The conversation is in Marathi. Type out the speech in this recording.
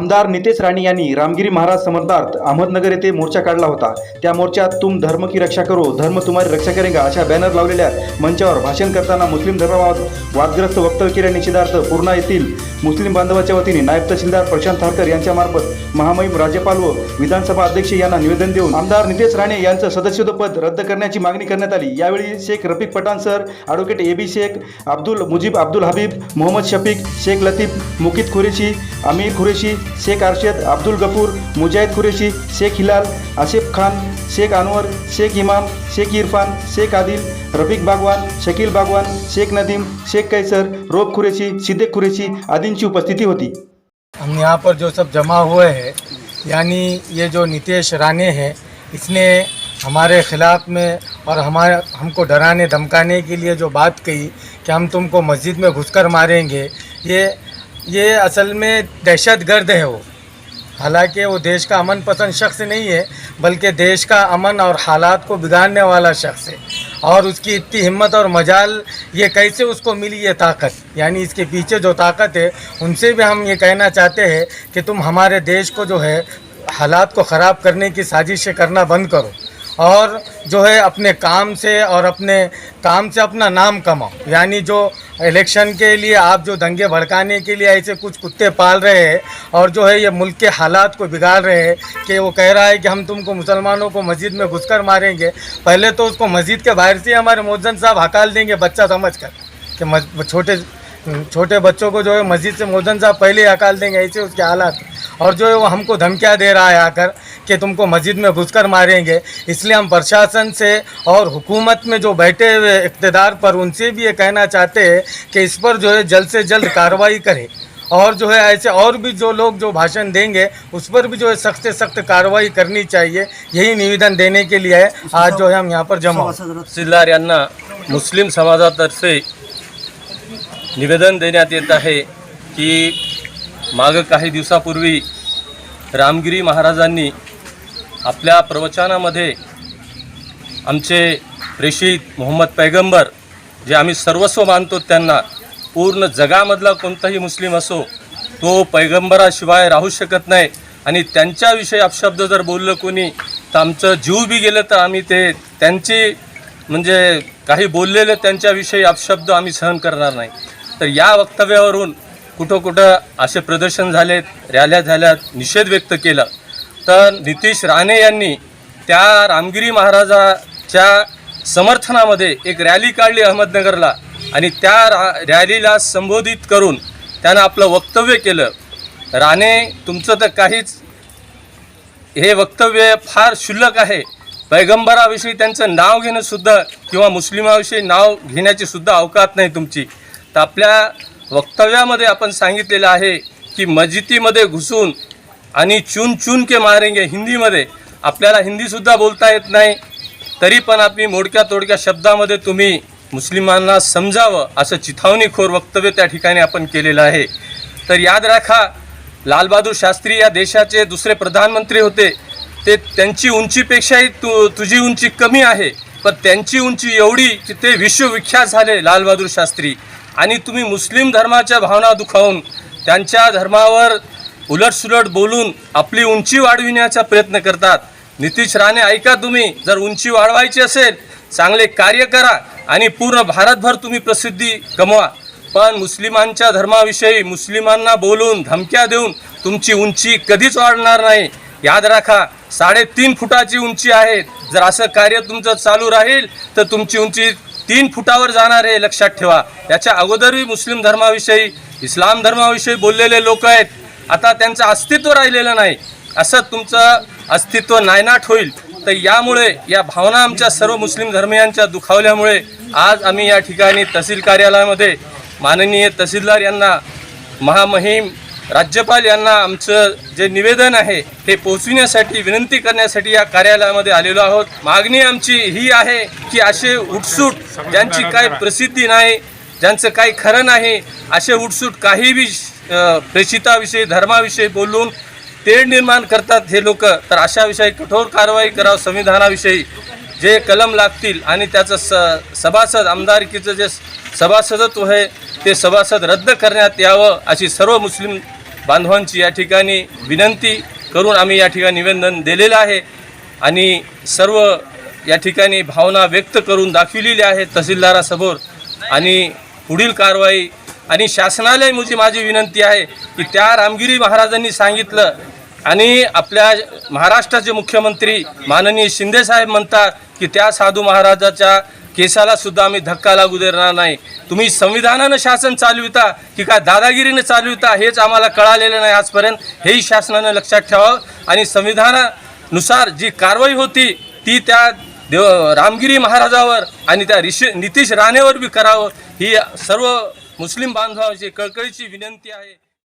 आमदार नितेश राणे यांनी रामगिरी महाराज समर्थार्थ अहमदनगर येथे मोर्चा काढला होता. त्या मोर्चात तुम धर्म की रक्षा करो धर्म तुम्हारी रक्षा करेगा अशा बॅनर लावलेल्या मंचावर भाषण करताना मुस्लिम धर्माबाबत वादग्रस्त वक्तव्य केल्या निषेधार्थ पूर्णा येथील मुस्लिम बांधवाच्या वतीने नायब तहसीलदार प्रशांत थारकर यांच्यामार्फत महामहिम राज्यपाल व विधानसभा अध्यक्ष यांना निवेदन देऊन आमदार नितेश राणे यांचं सदस्यत्व पद रद्द करण्याची मागणी करण्यात आली. यावेळी Sheikh Rafiq Pathan sir advocate A B Sheikh Abdul Mujeeb Abdul Habib Mohammed Shafiq Sheikh Latif Mukeet Qureshi Amir Qureshi Sheikh Arshad Abdul Gafoor Mujahid Qureshi Sheikh Hilal Asif Khan Sheikh Anwar Sheikh Imam Sheikh Irfan Sheikh Adil Rafiq Bagwan Shakeel Bagwan Sheikh Nadeem Sheikh Kaiser Rob Qureshi Siddique Qureshi आदींची उपस्थिति होती हम यहाँ पर जो सब जमा हुए हैं, यानी ये जो नितेश राणे हैं, इसने हमारे ख़िलाफ़ में और हमारे, हमको डराने, धमकाने के लिए जो बात कही कि हम तुमको मस्जिद में घुसकर मारेंगे, ये ये असल में दहशत गर्द है वो। हालाँकि वो देश का अमन पसंद शख्स नहीं है, बल्कि देश का अमन और हालात को बिगाड़ने वाला शख्स है। और उसकी इतनी हिम्मत और मजाल, ये कैसे उसको मिली ये ताकत? यानी इसके पीछे जो ताकत है, उनसे भी हम ये कहना चाहते हैं कि तुम हमारे देश को जो है, हालात को ख़राब करने की साजिशें करना बंद करो। और जो है, अपने काम से और अपने काम से अपना नाम कमाओ। यानी जो इलेक्शन के लिए आप जो दंगे भड़काने के लिए ऐसे कुछ कुत्ते पाल रहे हैं और जो है ये मुल्क के हालात को बिगाड़ रहे हैं कि वो कह रहा है कि हम तुमको मुसलमानों को मस्जिद में घुसकर मारेंगे। पहले तो उसको मस्जिद के बाहर से हमारे मोहन साहब हकाल देंगे, बच्चा समझ कर कि छोटे छोटे बच्चों को जो है मस्जिद से मोहन साहब पहले हकाल देंगे, ऐसे उसके हालात। और जो है वो हमको धमकियाँ दे रहा है आकर कि तुमको मस्जिद में घुसकर मारेंगे। इसलिए हम प्रशासन से और हुकूमत में जो बैठे हुए इकतदार पर उनसे भी ये कहना चाहते हैं कि इस पर जो है जल्द से जल्द कार्रवाई करें। और जो है ऐसे और भी जो लोग जो भाषण देंगे, उस पर भी जो है सख्त से सख्त कार्रवाई करनी चाहिए। यही निवेदन देने के लिए है आज जो है हम यहाँ पर जमा। तहसीलदार यांना मुस्लिम समाजातर्फे निवेदन देण्यात येत आहे की मागं काही दिवसापूर्वी रामगिरी महाराजांनी आपल्या प्रवचनामध्ये आमचे प्रेषित मोहम्मद पैगंबर जे आम्ही सर्वस्व मानतो त्यांना पूर्ण जगामधला कोणताही मुस्लिम असो तो पैगंबराशिवाय राहू शकत नाही. आणि त्यांच्याविषयी अपशब्द जर बोललं कोणी तर आमचं जीव बी गेलं तर आम्ही ते त्यांची म्हणजे काही बोललेले त्यांच्याविषयी अपशब्द आम्ही सहन करणार नाही. तर या वक्तव्यावरून कुठं कुठं असे प्रदर्शन झालेत रॅल्या झाल्यात निषेध व्यक्त केला. तर नितीश राणे यांनी त्या रामगिरी महाराजाच्या समर्थनामध्ये एक रॅली काढली अहमदनगरला आणि त्या रा रॅलीला संबोधित करून त्यानं आपलं वक्तव्य केलं. राणे तुमचं तर काहीच हे वक्तव्य फार क्षुल्लक आहे. पैगंबराविषयी त्यांचं नाव घेणंसुद्धा किंवा मुस्लिमाविषयी नाव घेण्याची सुद्धा अवकात नाही तुमची. तर आपल्या वक्तव्यामध्ये आपण सांगितलेलं आहे की मस्जिदीमध्ये घुसून आणि चून चून के मारेंगे हिंदीमध्ये. आपल्याला हिंदीसुद्धा बोलता येत नाही. तरी पण आम्ही मोडक्या तोडक्या शब्दामध्ये तुम्ही मुस्लिमांना समजावं असं चिथावणीखोर वक्तव्य त्या ठिकाणी आपण केलेलं आहे. तर याद राखा लालबहादूर शास्त्री या देशाचे दुसरे प्रधानमंत्री होते. ते त्यांची उंचीपेक्षाही तु तुझी उंची कमी आहे. पण त्यांची उंची एवढी की ते विश्वविख्यात झाले लालबहादूर शास्त्री. आणि तुम्ही मुस्लिम धर्माच्या भावना दुखावून त्यांच्या धर्मावर उलटसुलट बोलून आपली उंची वाढविण्याचा प्रयत्न करतात. नितीश राणे ऐका तुम्ही जर उंची वाढवायची असेल चांगले कार्य करा आणि पूर्ण भारतभर तुम्ही प्रसिद्धी कमवा पण मुस्लिमांच्या धर्माविषयी मुस्लिमांना बोलून धमक्या देऊन तुमची उंची कधीच वाढणार नाही. याद राखा साडेतीन फुटाची उंची आहे. जर असं कार्य तुमचं चालू राहील तर तुमची उंची तीन फुटावर जाणार आहे लक्षात ठेवा. याच्या अगोदरही मुस्लिम धर्माविषयी इस्लाम धर्माविषयी बोललेले लोक आहेत. आता त्यांचं अस्तित्व राहिलेलं नाही. असं तुमचं अस्तित्व नायनाट होईल. तर यामुळे या भावना आमच्या सर्व मुस्लिम धर्मियांच्या दुखावल्यामुळे आज आम्ही या ठिकाणी तहसील कार्यालयामध्ये माननीय तहसीलदार यांना महामहिम राज्यपाल यांना आमचं जे निवेदन आहे ते पोचविण्यासाठी विनंती करण्यासाठी या कार्यालयामध्ये आलेलो आहोत. मागणी आमची ही आहे की असे उठसूट ज्यांची काही प्रसिद्धी नाही ज्यांचं काही खरं नाही असे उठसूट काही बी प्रेषिताविषयी धर्माविषयी बोलून तेढ निर्माण करतात हे लोक. तर अशाविषयी कठोर कारवाई करावं संविधानाविषयी जे कलम लागतील आणि त्याचं स सभासद आमदारकीचं जे सभासदत्व आहे ते सभासद रद्द करण्यात यावं अशी सर्व मुस्लिम बांधवांची या ठिकाणी विनंती करून आम्ही या ठिकाणी निवेदन दिलेलं आहे आणि सर्व या ठिकाणी भावना व्यक्त करून दाखविलेली आहे तहसीलदारासमोर. आणि पुढील कारवाई आणि शासनालाही मुझी माझी विनंती आहे की त्या रामगिरी महाराजांनी सांगितलं आणि आपल्या महाराष्ट्राचे मुख्यमंत्री माननीय शिंदेसाहेब म्हणतात की त्या साधू महाराजाच्या केसाला सुद्धा आम्ही धक्का लागू देणार नाही. तुम्ही संविधानानं शासन चालविता की काय दादागिरीनं चालविता हेच आम्हाला कळालेलं नाही आजपर्यंत. हेही शासनानं लक्षात ठेवावं आणि संविधानानुसार जी कारवाई होती ती त्या देव रामगिरी महाराजावर आणि त्या ऋषी नितीश राणेवर बी करावं. ही सर्व मुस्लिम बांधवाची कळकळीची विनंती आहे.